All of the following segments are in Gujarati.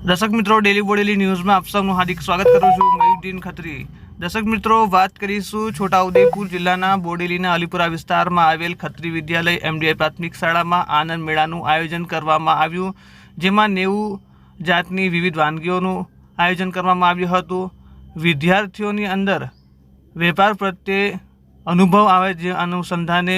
દર્શક મિત્રો ડેલી બોડેલી ન્યૂઝમાં આપ સૌનું હાર્દિક સ્વાગત કરું છું. મયુદ્દીન ખત્રી. દર્શક મિત્રો, વાત કરીશું છોટાઉદેપુર જિલ્લાના બોડેલીના અલીપુરા વિસ્તારમાં આવેલ ખત્રી વિદ્યાલય એમડીઆઈ પ્રાથમિક શાળામાં આનંદ મેળાનું આયોજન કરવામાં આવ્યું, જેમાં નેવું જાતની વિવિધ વાનગીઓનું આયોજન કરવામાં આવ્યું હતું. વિદ્યાર્થીઓની અંદર વેપાર પ્રત્યે અનુભવ આવે જે અનુસંધાને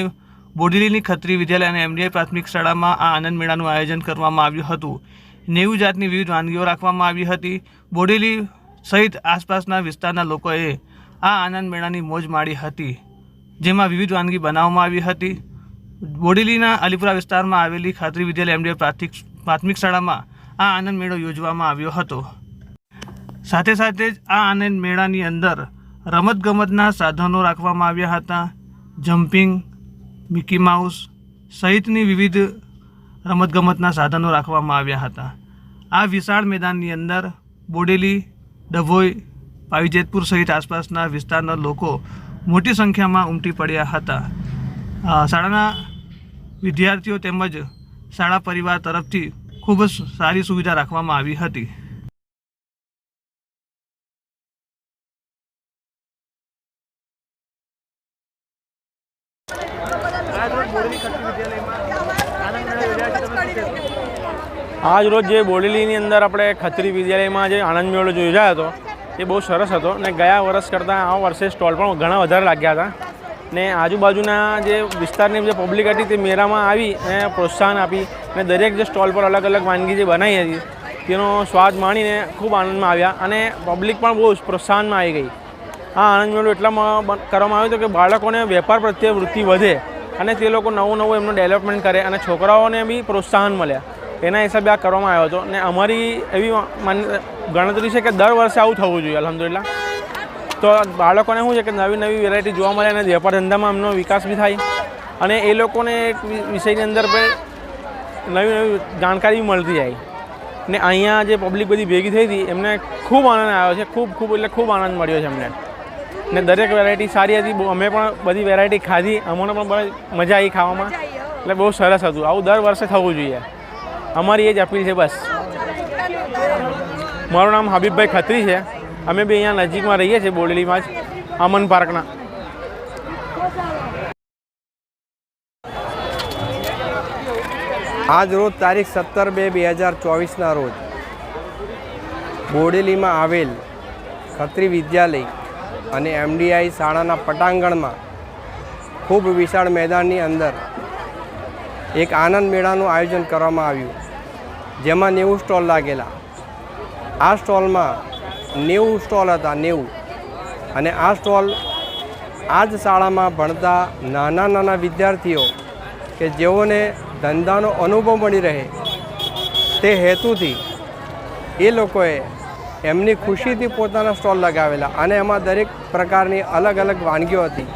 બોડેલીની ખત્રી વિદ્યાલય અને એમડીઆઈ પ્રાથમિક શાળામાં આ આનંદ મેળાનું આયોજન કરવામાં આવ્યું હતું. નેવું જાતની વિવિધ વાનગીઓ રાખવામાં આવી હતી. બોડેલી સહિત આસપાસના વિસ્તારના લોકોએ આ આનંદ મેળાની મોજ માણી હતી, જેમાં વિવિધ વાનગી બનાવવામાં આવી હતી. બોડેલીના અલીપુરા વિસ્તારમાં આવેલી ખાતરી વિદ્યાલય એમડીએ પ્રાથમિક પ્રાથમિક શાળામાં આ આનંદ મેળો યોજવામાં આવ્યો હતો. સાથે સાથે જ આ આનંદ મેળાની અંદર રમતગમતના સાધનો રાખવામાં આવ્યા હતા. જમ્પિંગ મિકી માઉસ સહિતની વિવિધ રમતગમતના સાધનો રાખવામાં આવ્યા હતા. આ વિશાળ મેદાનની અંદર બોડેલી, ડભોઈ, પાવીજેતપુર સહિત આસપાસના વિસ્તારના લોકો મોટી સંખ્યામાં ઉમટી પડ્યા હતા. શાળાના વિદ્યાર્થીઓ તેમજ શાળા પરિવાર તરફથી ખૂબ જ સારી સુવિધા રાખવામાં આવી હતી. આજ રોજ જે બોડેલીની અંદર આપણે ખત્રી વિદ્યાલયમાં જે આનંદ મેળો યોજાયો હતો, એ બહુ સરસ હતો ને ગયા વર્ષ કરતાં આ વર્ષે સ્ટોલ પણ ઘણા વધારે લાગ્યા હતા. ને આજુબાજુના જે વિસ્તારની જે પબ્લિક હતી તે મેળામાં આવી અને પ્રોત્સાહન આપી અને દરેક જે સ્ટોલ પર અલગ અલગ વાનગી જે બનાવી હતી, તેનો સ્વાદ માણીને ખૂબ આનંદમાં આવ્યા અને પબ્લિક પણ બહુ પ્રોત્સાહનમાં આવી ગઈ. આ આનંદ મેળો એટલામાં કરવામાં આવ્યો હતો કે બાળકોને વેપાર પ્રત્યે વૃત્તિ વધે અને તે લોકો નવું નવું એમનું ડેવલપમેન્ટ કરે અને છોકરાઓને બી પ્રોત્સાહન મળ્યા એના હિસાબે આ કરવામાં આવ્યો હતો. ને અમારી એવી ગણતરી છે કે દર વર્ષે આવું થવું જોઈએ અલહમદુલિલ્લા તો બાળકોને શું છે કે નવી નવી વેરાયટી જોવા મળે અને વેપાર ધંધામાં એમનો વિકાસ બી થાય. અને એ લોકોને એક વિષયની અંદર પણ નવી નવી જાણકારી મળતી જાય. ને અહીંયા જે પબ્લિક બધી ભેગી થઈ હતી એમને ખૂબ આનંદ આવ્યો છે. ખૂબ ખૂબ એટલે ખૂબ આનંદ મળ્યો છે એમને ને દરેક વેરાયટી સારી હતી. બહુ- અમે પણ બધી વેરાયટી ખાધી. અમને પણ બહુ મજા આવી ખાવામાં. એટલે બહુ સરસ હતું. આવું દર વર્ષે થવું જોઈએ. અમારી એ જ અપીલ છે બસ. મારું નામ હબીબભાઈ ખત્રી છે. અમે બી અહીંયા નજીકમાં રહીએ છીએ બોડેલીમાં જ, અમન પાર્કના. આજ રોજ તારીખ સત્તર બે બે હજાર ચોવીસના રોજ બોડેલીમાં આવેલ ખત્રી વિદ્યાલય અને એમડીઆઈ શાળાના પટાંગણમાં ખૂબ વિશાળ મેદાનની અંદર એક આનંદ મેળાનું આયોજન કરવામાં આવ્યું, જેમાં નેવું સ્ટોલ લાગેલા. આ સ્ટોલમાં નેવું સ્ટોલ હતા, નેવું. અને આ સ્ટોલ આ જ શાળામાં ભણતા નાના નાના વિદ્યાર્થીઓ કે જેઓને ધંધાનો અનુભવ મળી રહે તે હેતુથી એ લોકોએ એમની ખુશીથી પોતાના સ્ટોલ લગાવેલા. અને એમાં દરેક પ્રકારની અલગ અલગ વાનગીઓ હતી,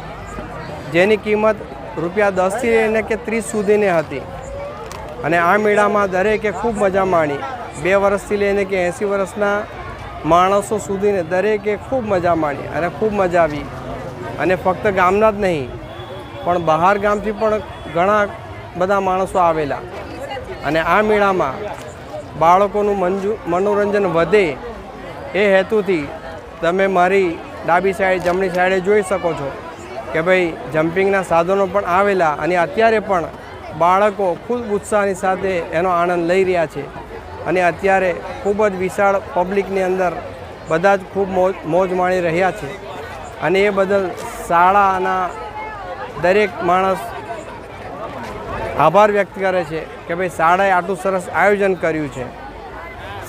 જેની કિંમત રૂપિયા દસથી લઈને કે ત્રીસ સુધીની હતી. અને આ મેળામાં દરેકે ખૂબ મજા માણી. બે વર્ષથી લઈને કે એંસી વર્ષના માણસો સુધીને દરેકે ખૂબ મજા માણી અને ખૂબ મજા આવી. અને ફક્ત ગામના જ નહીં, પણ બહાર ગામથી પણ ઘણા બધા માણસો આવેલા. અને આ મેળામાં બાળકોનું મંજુ, મનોરંજન વધે એ હેતુથી તમે મારી ડાબી સાઈડ, જમણી સાઈડે જોઈ શકો છો. કે ભાઈ જમ્પિંગના સાધનો પણ આવેલા અને અત્યારે પણ બાળકો ખૂબ ઉત્સાહની સાથે એનો આનંદ લઈ રહ્યા છે. અને અત્યારે ખૂબ જ વિશાળ પબ્લિકની અંદર બધા જ ખૂબ મોજ મોજ માણી રહ્યા છે. અને એ બદલ શાળાના દરેક માણસ આભાર વ્યક્ત કરે છે કે ભાઈ, શાળાએ આટલું સરસ આયોજન કર્યું છે.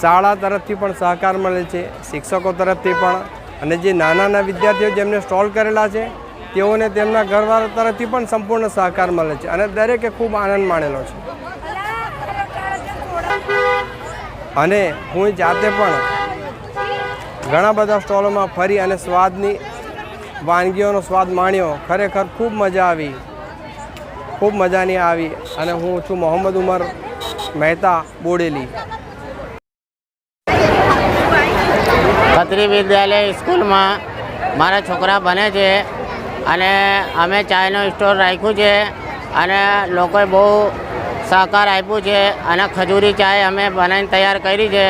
શાળા તરફથી પણ સહકાર મળે છે, શિક્ષકો તરફથી પણ. અને જે નાના નાના વિદ્યાર્થીઓ જેમને સ્ટોલ કરેલા છે તેઓને તેમના ઘરવાળા તરફથી પણ સંપૂર્ણ સહકાર મળે છે અને દરેકે ખૂબ આનંદ માણેલો છે. અને હું જાતે પણ ઘણા બધા સ્ટોલોમાં ફરી અને સ્વાદની વાનગીઓનો સ્વાદ માણ્યો. ખરેખર ખૂબ મજા આવી. ખૂબ મજાની આવી અને હું છું મોહમ્મદ ઉમર મહેતા બોડેલી. ખત્રી વિદ્યાલય સ્કૂલમાં મારા છોકરા બને છે. અને અમે ચાયનો સ્ટોર રાખ્યું છે અને લોકોએ બહુ સહકાર આપ્યો છે અને ખજૂરી ચાય અમે બનાવીને તૈયાર કરી છે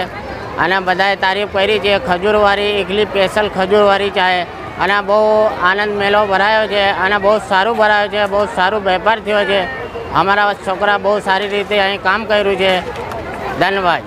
અને બધાએ તારીફ કરી છે, ખજૂરવાળી એકલી સ્પેશિયલ ખજૂરવાળી ચાય. અને બહુ આનંદ મેળો ભરાયો છે અને બહુ સારું ભરાયો છે, બહુ સારું વેપાર થયો છે. અમારા છોકરા બહુ સારી રીતે અહીં કામ કર્યું છે. ધન્યવાદ.